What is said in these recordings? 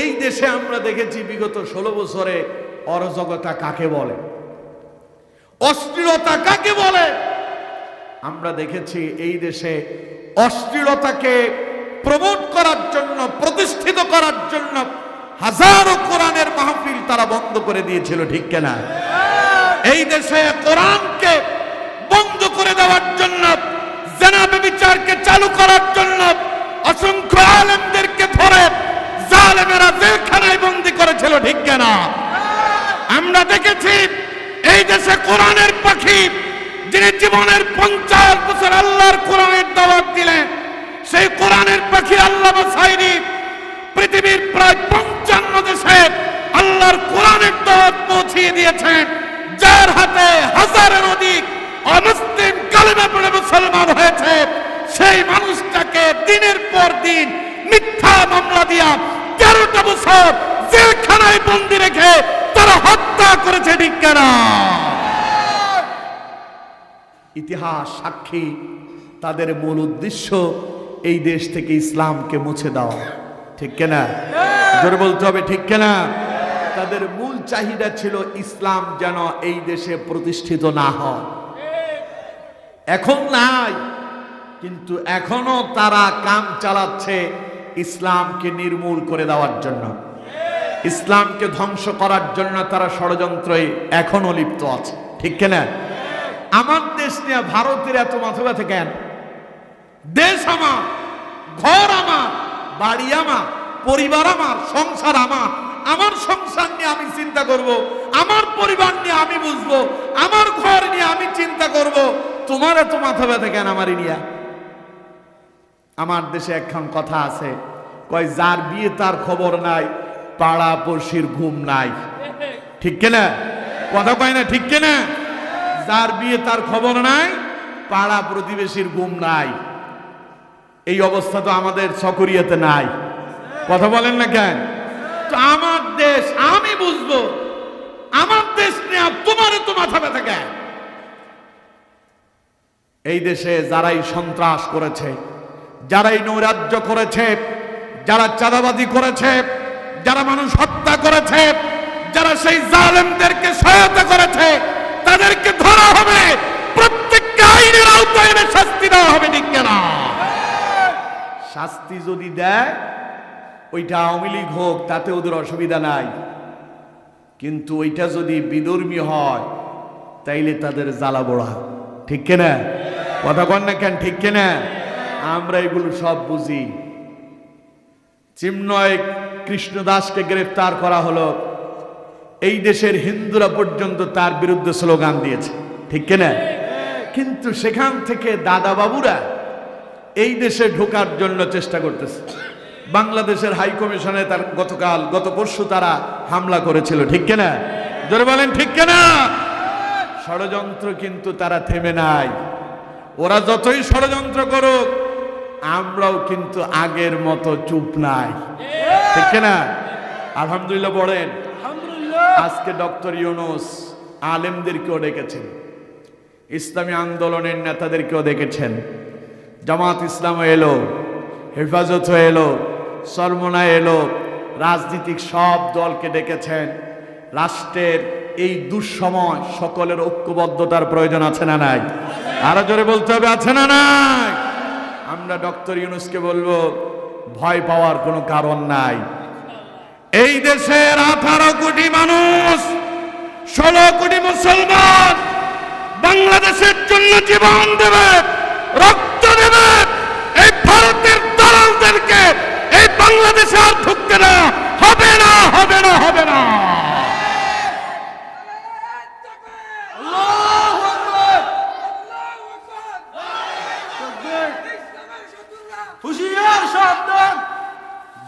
এই দেশে আমরা দেখেছি বিগত ষোলো বছরে অরাজকতা কাকে বলে? অশ্লীলতা কাকে বলে? আমরা দেখেছি এই দেশে অশ্লীলতাকে প্রমোট করার জন্য, প্রতিষ্ঠিত করার জন্য হাজারো কোরআনের মাহফিল তারা বন্ধ করে দিয়েছিল, ঠিক কেনা? এই দেশে কোরআনকে বন্ধ করে দেওয়ার জন্য জেনাবে বিচারকে চালু করার জন্য অসংখ্য জেলখানায় বন্দি করেছিল, ঠিক কেনা? আমরা দেখেছি এই দেশে কোরআনের পাখি, যিনি জীবনের পঞ্চাশ বছর আল্লাহর কোরআনের দাওয়াত দিলেন, সেই কোরআনের পাখি আল্লাহ সাইনি পৃথিবীর প্রায় পঞ্চান্ন দেশে আল্লাহর কোরআনের দাওয়াত পৌঁছিয়ে দিয়েছেন। যার হাতে হাজারের অধিক অমুসলিম কালেমা পড়ে মুসলমান হয়েছে, সেই মানুষটাকে দিনের পর দিন মিথ্যা মামলা দিয়া তেরোটা বছর জেলখানায় বন্দি রেখে তারা হত্যা করেছে, ঠিক ইতিহাস, সাক্ষী, তাদের মূল উদ্দেশ্য এই দেশ থেকে ইসলামকে মুছে দেওয়া, ঠিক কেনা? জোরে বলতে হবে, ঠিক কেনা? তাদের মূল চাহিদা ছিল ইসলাম যেন এই দেশে প্রতিষ্ঠিত না হয়। এখন নাই, কিন্তু এখনও তারা কাম চালাচ্ছে ইসলামকে নির্মূল করে দেওয়ার জন্য। ইসলামকে ধ্বংস করার জন্য তারা ষড়যন্ত্রে এখনও লিপ্ত আছে। ঠিক কিনা? আমার দেশ নিয়ে ভারতের এত মাথা ব্যথা কেন? দেশ আমার, ঘর আমার, বাড়ি আমার, পরিবার আমার, সংসার আমার। আমার সংসার নিয়ে আমি চিন্তা করব, আমার পরিবার নিয়ে আমি বুঝব, আমার ঘর নিয়ে আমি চিন্তা করব। তোমার এত মাথা ব্যথা কেন আমারই নিয়ে? আমার দেশে একখান কথা আছে, কয়, যার বিয়ে তার খবর নাই পাড়া পড়শির ঘুম নাই। ঠিক কিনা? কথা কয় না, ঠিক কিনা? যার বিয়ে তার খবর নাই, পাড়া প্রতিবেশীর ঘুম নাই। এই অবস্থা তো আমাদের সকরিয়াতে নাই। কথা বলেন না কেন? তো আমার দেশ, আমি বুঝব, আমার দেশ নিয়ে তোমার তো মাথা ব্যথা কেন? এই দেশে যারাই সন্ত্রাস করেছে, যারাই নৈরাজ্য করেছে, যারা চাঁদাবাজি করেছে যারা মানুষ হত্যা করেছে, যারা সেই জালেমদেরকে সহায়তা করেছে, তাদেরকে ধরা হবে। প্রত্যেককে আইনের আওতায় এনে শাস্তি দেওয়া হবে, ঠিক কেনা? শাস্তি যদি দেয়, ওইটা আওয়ামী লীগ হোক, তাতে ওদের অসুবিধা নাই। কিন্তু ওইটা যদি বিদর্মী হয়, তাইলে তাদের জ্বালা বড়া। ঠিক কেনা? কথা কন না কেন, ঠিক কেনা? আমরা এগুলো সব বুঝি। চিমনয় কৃষ্ণদাসকে গ্রেফতার করা হলো। এই দেশের হিন্দুরা পর্যন্ত তার বিরুদ্ধে স্লোগান দিয়েছে। ঠিক কিনা? কিন্তু সেখান থেকে দাদা বাবুরা এই দেশে ঢোকার জন্য চেষ্টা করতেছে। বাংলাদেশের হাই কমিশনে তার গতকাল, গত পরশু তারা হামলা করেছিল। ঠিক কিনা? জোরে বলেন, ঠিক কিনা? ষড়যন্ত্র কিন্তু তারা থেমে নাই। ওরা যতই ষড়যন্ত্র করুক, আমরাও কিন্তু আগের মতো চুপ নাই। ঠিক কিনা? আলহামদুলিল্লাহ। বলেন আজকে ডক্টর ইউনুস আলেমদেরকেও ডেকেছেন। ইসলামী আন্দোলনের নেতাদেরকেও দেখেছেন জামাত ইসলাম এলো হেফাজত এলো সরমনা এলো রাজনীতিক সব দলকে ডেকেছেন। রাষ্ট্রের এই দুঃসময় সকলের ঐক্যবদ্ধতার প্রয়োজন আছে না নাই? আরও জোরে বলতে হবে আছে না নাই? আমরা ডক্টর ইউনুসকে বলব ভয় পাওয়ার কোনো কারণ নাই। এই দেশের আঠারো কোটি মানুষ, ষোলো কোটি মুসলমান বাংলাদেশের জন্য জীবন দেবে, রক্ত দেবে। এই ভারতের দালালদেরকে এই বাংলাদেশে আর ঢুকতে না, হবে না হবে না হবে না।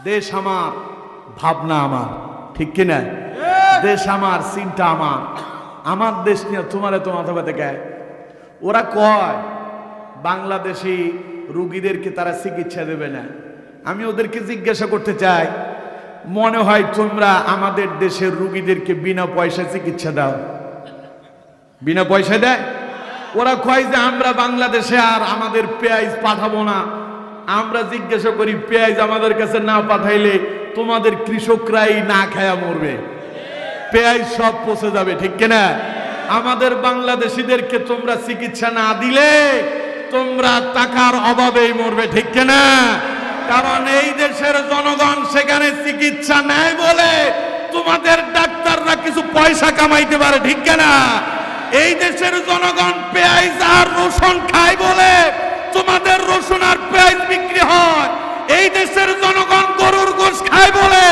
দেশ আমার ভাবনা আমার ঠিক কিনা? দেশ আমার চিন্তা আমার। আমার দেশ নিয়ে তোমার এত মাথা ব্যথা গায় ওরা কয় বাংলাদেশি রুগীদেরকে তারা চিকিৎসা দেবে না। আমি ওদেরকে জিজ্ঞাসা করতে চাই মনে হয় তোমরা আমাদের দেশের রুগীদেরকে বিনা পয়সা চিকিৎসা দাও। বিনা পয়সা দেয়? ওরা কয় যে আমরা বাংলাদেশে আর আমাদের পেঁয়াজ পাঠাবো না। আমরা জিজ্ঞাসা করি, পেঁয়াজ আমাদের কাছে না পাঠাইলে তোমাদের কৃষকরাই না খায়া মরবে? পেঁয়াজ সব পচে যাবে, ঠিক কিনা? আমাদের বাংলাদেশিদেরকে তোমরা চিকিৎসা না দিলে তোমরা টাকার অভাবেই মরবে, ঠিক কিনা? কারণ এই দেশের জনগণ সেখানে চিকিৎসা নেয় বলে তোমাদের ডাক্তাররা কিছু পয়সা কামাইতে পারে, ঠিক কিনা? এই দেশের জনগণ পেঁয়াজ আর রসুন খায় বলে তোমাদের রসুন আর পেঁয়াজ বিক্রি হয় এই দেশের জনগণ গরুর গোশ খায় বলে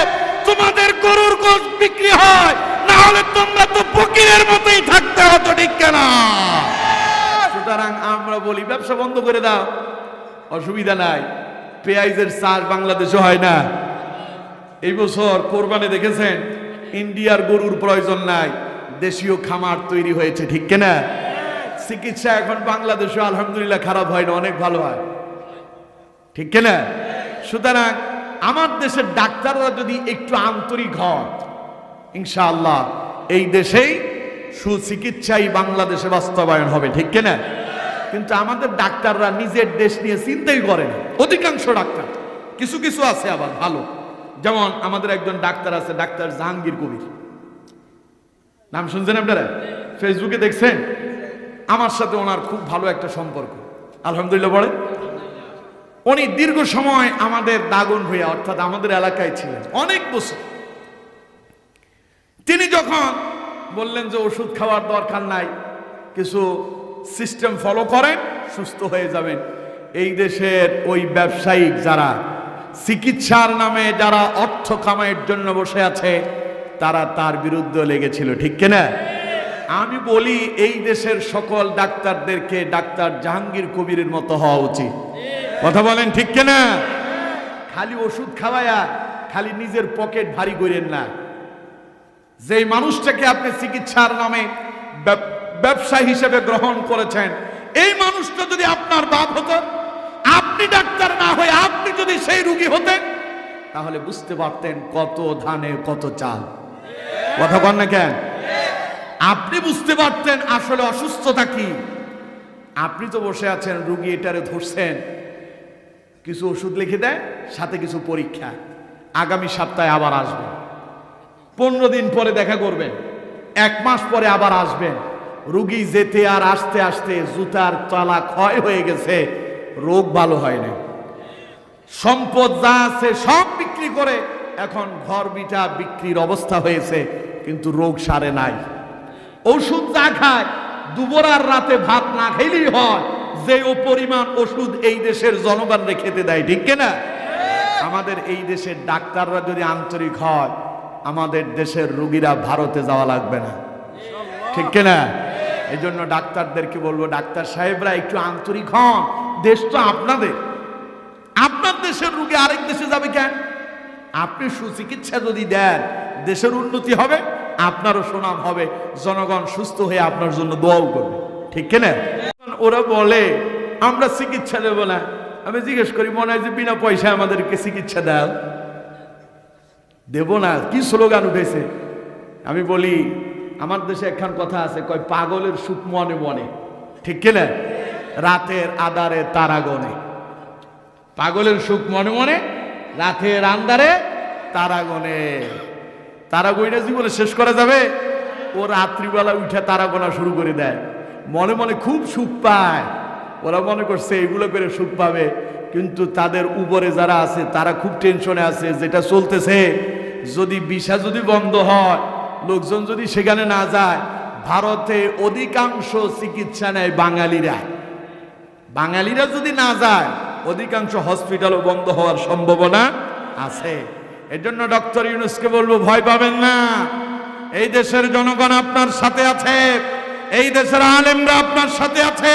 তোমাদের গরুর গোশ বিক্রি হয় না হলে তোমরা তো ফকিরের মতোই থাকতে হতো ঠিক কেনা সুতরাং আমরা বলি ব্যবসা বন্ধ করে দাও অসুবিধা নাই। পেঁয়াজের চাষ বাংলাদেশে হয় না। এই বছর কোরবানি দেখেছেন, ইন্ডিয়ার গরুর প্রয়োজন নাই, দেশীয় খামার তৈরি হয়েছে, ঠিক কিনা? চিকিৎসা এখন বাংলাদেশে আলহামদুলিল্লাহ খারাপ হয় না, অনেক ভালো হয়। ঠিক কিনা? সুতরাং আমার দেশের ডাক্তাররা যদি একটু আন্তরিক হয় ইনশাআল্লাহ এই দেশেই সুচিকিৎসাই বাংলাদেশে বাস্তবায়ন হবে, ঠিক কিনা? কিন্তু আমাদের ডাক্তাররা নিজের দেশ নিয়ে চিন্তাই করে না। অধিকাংশ ডাক্তার। কিছু কিছু আছে আবার, ভালো। যেমন আমাদের একজন ডাক্তার আছে, ডাক্তার জাহাঙ্গীর কবির। নাম শুনছেন আপনারা? ফেসবুকে দেখছেন? আমার সাথে ওনার খুব ভালো একটা সম্পর্ক। আলহামদুলিল্লাহ বলে উনি দীর্ঘ সময় আমাদের দাগন ভূয়া অর্থাৎ আমাদের এলাকায় ছিলেন। অনেক বছর। তিনি যখন বললেন যে ওষুধ খাওয়ার দরকার নাই, কিছু সিস্টেম ফলো করেন, সুস্থ হয়ে যাবেন। এই দেশের ওই ব্যবসায়িক যারা, চিকিৎসার নামে যারা অর্থ কামাইয়ের জন্য বসে আছে, তারা তার বিরুদ্ধে লেগেছিল, ঠিক কিনা? আমি বলি, এই দেশের সকল ডাক্তারদেরকে ডাক্তার জাহাঙ্গীর কবিরের মতো হওয়া উচিত। কথা বলেন, ঠিক কিনা? খালি ওষুধ খাওয়ায়া, খালি নিজের পকেট ভারী করেন না। যেই মানুষটাকে আপনি চিকিৎসার নামে ব্যবসা হিসেবে গ্রহণ করেছেন। এই মানুষটা যদি আপনার বাপ হতো, আপনি ডাক্তার না হয়ে আপনি যদি সেই রুগী হতেন, তাহলে বুঝতে পারতেন কত ধানে, কত চাল। কথা কন না কেন? আপনি বুঝতে পারতেন আসলে অসুস্থতা কি। আপনি তো বসে আছেন, রুগী এটারে ধরছেন। কিছু ওষুধ লিখে দেয়, সাথে কিছু পরীক্ষা। আগামী সপ্তাহে আবার আসবেন পনেরো দিন পরে দেখা করবেন। এক মাস পরে আবার আসবেন। রুগী যেতে আর আসতে আসতে জুতার তলা ক্ষয় হয়ে গেছে, রোগ ভালো হয় না সম্পদ যা আছে সব বিক্রি করে এখন ঘর বিটা বিক্রির অবস্থা হয়েছে, কিন্তু রোগ সারে নাই। ওষুধ যা খায় দুবরার রাতে ভাত না খেলেই হয়, যে ও পরিমাণ ওষুধ এই দেশের জনগণরে খেতে দেয়, ঠিক কিনা? আমাদের এই দেশের ডাক্তাররা যদি আন্তরিক হয়, আমাদের দেশের রুগীরা ভারতে যাওয়া লাগবে না। ঠিক কিনা? এই জন্য ডাক্তারদেরকে বলব, ডাক্তার সাহেবরা একটু আন্তরিক হন। দেশ তো আপনাদের। আপনার দেশের রুগী আরেক দেশে যাবে কেন? আপনি সুচিকিৎসা যদি দেন, দেশের উন্নতি হবে, আপনারও সুনাম হবে। জনগণ সুস্থ হয়ে আপনার জন্য দোয়াও করবে। ঠিক কিনা? ওরা বলে, আমরা চিকিৎসা দেবো না। আমি জিজ্ঞেস করি, মনে হয় যে বিনা পয়সায় আমাদেরকে চিকিৎসা দাও দেব না। কি স্লোগান উঠেছে? আমি বলি আমার দেশে একখান কথা আছে, কয়, পাগলের সুখ মনে মনে ঠিক কিনা রাতের আদারে তারাগনে পাগলের সুখ মনে মনে রাতের আন্দারে তারাগনে তারা গইনা জীবনে শেষ করা যাবে। ও রাত্রিবেলা উঠে তারা গোনা শুরু করে দেয়। মনে মনে খুব সুখ পায়। ওরা মনে করছে, এগুলো করে সুখ পাবে। কিন্তু তাদের উপরে যারা আছে, তারা খুব টেনশনে আছে, যেটা চলতেছে, যদি বিষা যদি বন্ধ হয় লোকজন যদি সেখানে না যায়, ভারতে অধিকাংশ চিকিৎসা নেয় বাঙালিরা। বাঙালিরা যদি না যায়, অধিকাংশ হসপিটালও বন্ধ হওয়ার সম্ভাবনা আছে। এর জন্য ডক্টর ইউনুসকে বলব, ভয় পাবেন না। এই দেশের জনগণ আপনার সাথে আছে, এই দেশের আলেমরা আপনার সাথে আছে,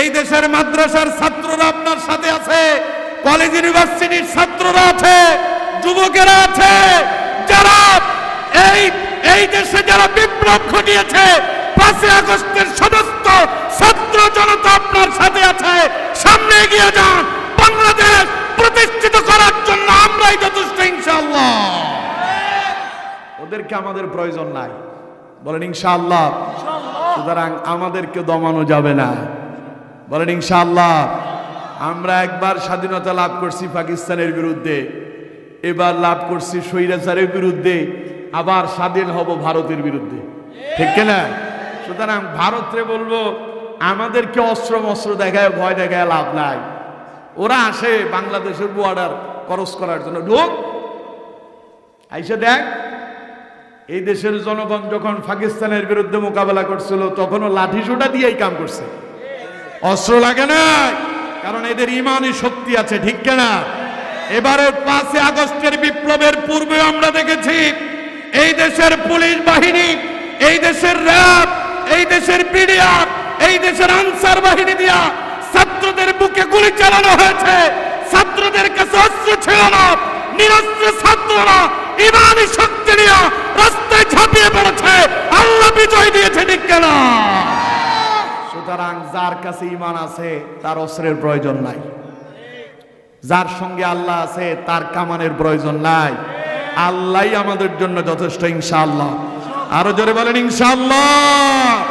এই দেশের মাদ্রাসার ছাত্ররা আপনার সাথে আছে, কলেজ ইউনিভার্সিটির ছাত্ররা আছে, যুবকেরা আছে, যারা এই এই দেশে যারা বিপ্লব ঘটিয়েছে, পাঁচই আগস্টের সমস্ত ছাত্র জনতা আপনার সাথে আছে। সামনে এগিয়ে যান। বাংলাদেশ প্রতিষ্ঠিত করার জন্য আমরাই যথেষ্ট, ইনশাআল্লাহ। ওদেরকে আমাদের প্রয়োজন নাই। বলেন, ইনশাআল্লাহ। সুতরাং আমাদেরকে দমানো যাবে না। বলেন, ইনশাআল্লাহ। আমরা একবার স্বাধীনতা লাভ করছি পাকিস্তানের বিরুদ্ধে। এবার লাভ করছি স্বৈরাচারের বিরুদ্ধে। আবার স্বাধীন হব ভারতের বিরুদ্ধে। ঠিক কিনা? সুতরাং ভারতরে বলব, আমাদেরকে অস্ত্র মস্ত্র দেখায়, ভয় দেখায় লাভ নাই। ওরা আসে বাংলাদেশের বর্ডার ক্রস করার জন্য। ঢোক! আইসে দেখ, এই দেশের জনগণ যখন পাকিস্তানের বিরুদ্ধে মোকাবেলা করছিল, তখনও লাঠি সোটা দিয়েই কাম করছে। অস্ত্র লাগে না কারণ এদের ইমানই শক্তি আছে, ঠিক না এবারের পাঁচই আগস্টের বিপ্লবের পূর্বে আমরা দেখেছি এই দেশের পুলিশ বাহিনী, এই দেশের র্যাব, এই দেশের বিডিআর এই দেশের আনসার বাহিনী দিয়া ছাত্রদের বুকে গুলি চালানো হয়েছে। ছাত্রদের কাছে অস্ত্র ছিল না, নিরস্ত্র ছাত্ররা ইমানি শক্তি নিয়ে রাস্তায় ঝাঁপিয়ে পড়েছে। আল্লাহ বিজয় দিয়েছে, ঠিক কেনা? সুতরাং যার কাছে ইমান আছে, তার অস্ত্রের প্রয়োজন নাই। যার সঙ্গে আল্লাহ আছে, তার কামানের প্রয়োজন নাই। আল্লাহ আমাদের জন্য যথেষ্ট, ইনশাআল্লাহ। আরও জোরে বলেন, ইনশাআল্লাহ।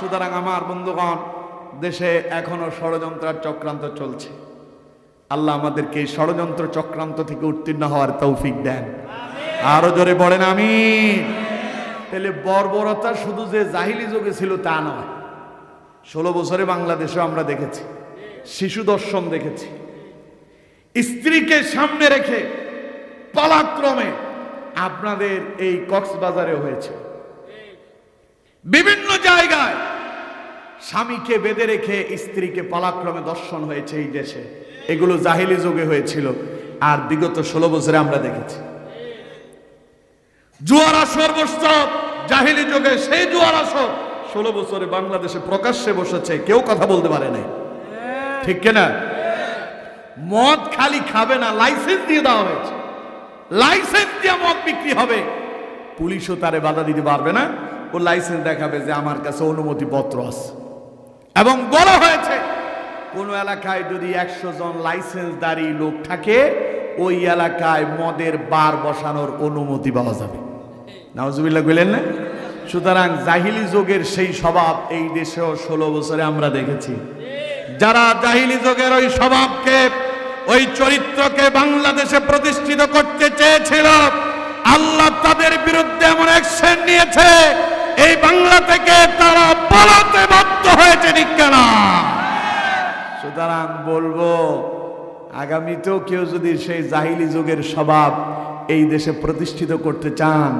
সুতরাং আমার বন্ধুগণ, দেশে এখনও ষড়যন্ত্রের চক্রান্ত চলছে। আল্লাহ আমাদেরকে এই ষড়যন্ত্র চক্রান্ত থেকে উত্তীর্ণ হওয়ার তৌফিক দেন। আরও জোরে বলেন আমি তাহলে বর্বরতা শুধু যে জাহিলি যুগে ছিল তা নয়। ষোলো বছরে বাংলাদেশে আমরা দেখেছি, শিশু দর্শন দেখেছি। স্ত্রীকে সামনে রেখে পালাক্রমে আপনাদের এই কক্সবাজারে হয়েছে। বিভিন্ন জায়গায় স্বামীকে বেঁধে রেখে স্ত্রীকে পালাক্রমে দর্শন হয়েছে এই দেশে। এগুলো জাহিলি যুগে হয়েছিল আর বিগত ষোলো বছরে আমরা দেখেছি। জুয়ার আসর বসত জাহিলি যুগে সেই জুয়ার আসর ষোলো বছরে বাংলাদেশে প্রকাশ্যে বসেছে কেউ কথা বলতে পারে নাই। ঠিক কিনা? মদ খালি খাবে না লাইসেন্স দিয়ে দেওয়া হয়েছে। লাইসেন্স দিয়ে মদ বিক্রি হবে। পুলিশও তারে বাধা দিতে পারবে না। ও লাইসেন্স দেখাবে যে আমার কাছে অনুমতি পত্র আছে। এবং বলা হয়েছে, কোন এলাকায় যদি একশো জন লাইসেন্স লাইসেন্সদারি লোক থাকে, ওই এলাকায় মদের বার বসানোর অনুমতি পাওয়া যাবে। নাওজুবিল্লাহ বললেন না? সুতরাং জাহিলি যুগের সেই স্বভাব এই দেশেও ষোলো বছরে আমরা দেখেছি। যারা জাহিলি যুগের ওই স্বভাবকে ওই চরিত্রকে বাংলাদেশে প্রতিষ্ঠিত করতে চেয়েছিল। আল্লাহ তাদের বিরুদ্ধে এমন অ্যাকশন নিয়েছে। এই বাংলা থেকে তারা পালাতে বাধ্য হয়েছে কেনা সুতরাং বলব আগামীতেও কেউ যদি সেই জাহিলি যুগের স্বভাব এই দেশে প্রতিষ্ঠিত করতে চান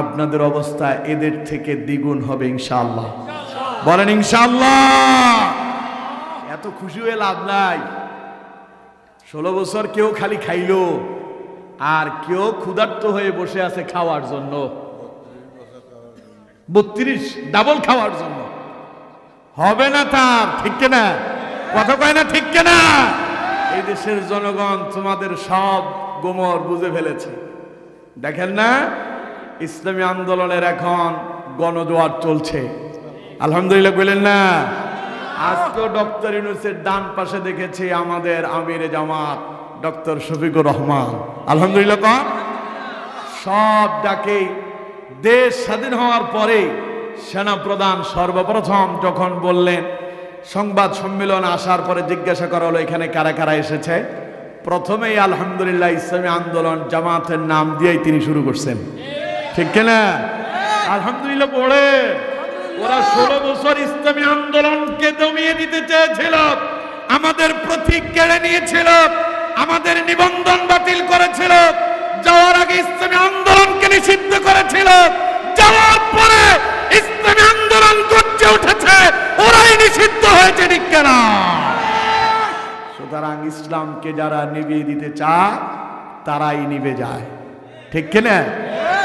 আপনাদের অবস্থা এদের থেকে দ্বিগুণ হবে ইনশাআল্লাহ। বলেন ইনশাআল্লাহ। এত খুশি হয়ে লাভ নাই। ষোলো বছর কেউ খালি খাইলো, আর কেউ ক্ষুধার্ত হয়ে বসে আছে খাওয়ার জন্য। বত্রিশ ডাবল খাওয়ার জন্য। হবে না তার, ঠিক না কথা কয় না, ঠিক না এই দেশের জনগণ তোমাদের সব গোমর বুঝে ফেলেছে। দেখেন না, ইসলামী আন্দোলনের এখন গণদোয়ার চলছে। আলহামদুলিল্লাহ বললেন না। আজ তো ডক্টর ইউনুসের ডান পাশে দেখেছি আমাদের আমির জামাত, ডক্টর শফিকুর রহমান। আলহামদুলিল্লাহ সব ডাকে দেশ স্বাধীন হওয়ার পরে সেনা প্রধান সর্বপ্রথম যখন বললেন, সংবাদ সম্মেলন আসার পরে জিজ্ঞাসা করা হলো, এখানে কারা কারা এসেছে? প্রথমেই আলহামদুলিল্লাহ ইসলামী আন্দোলন জামাতের নাম দিয়েই তিনি শুরু করছেন। ঠিক কিনা? আলহামদুলিল্লাহ পড়ে। ওরা ষোলো বছর ইসলামী আন্দোলনকে দমিয়ে দিতে চেয়েছিল। আমাদের প্রতীক কেড়ে নিয়েছিল, আমাদের নিবন্ধন বাতিল করেছিল, যাওয়ার আগে ইসলামী আন্দোলনকে নিষিদ্ধ করেছিল, যাওয়ার পরে ইসলামী আন্দোলন গর্জে উঠেছে, ওরাই নিষিদ্ধ হয়েছে কেনা? সুতরাং ইসলামকে যারা নিভিয়ে দিতে চায়, তারাই নিভে যায়। ঠিক কিনা?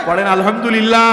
পড়েন আলহামদুলিল্লাহ।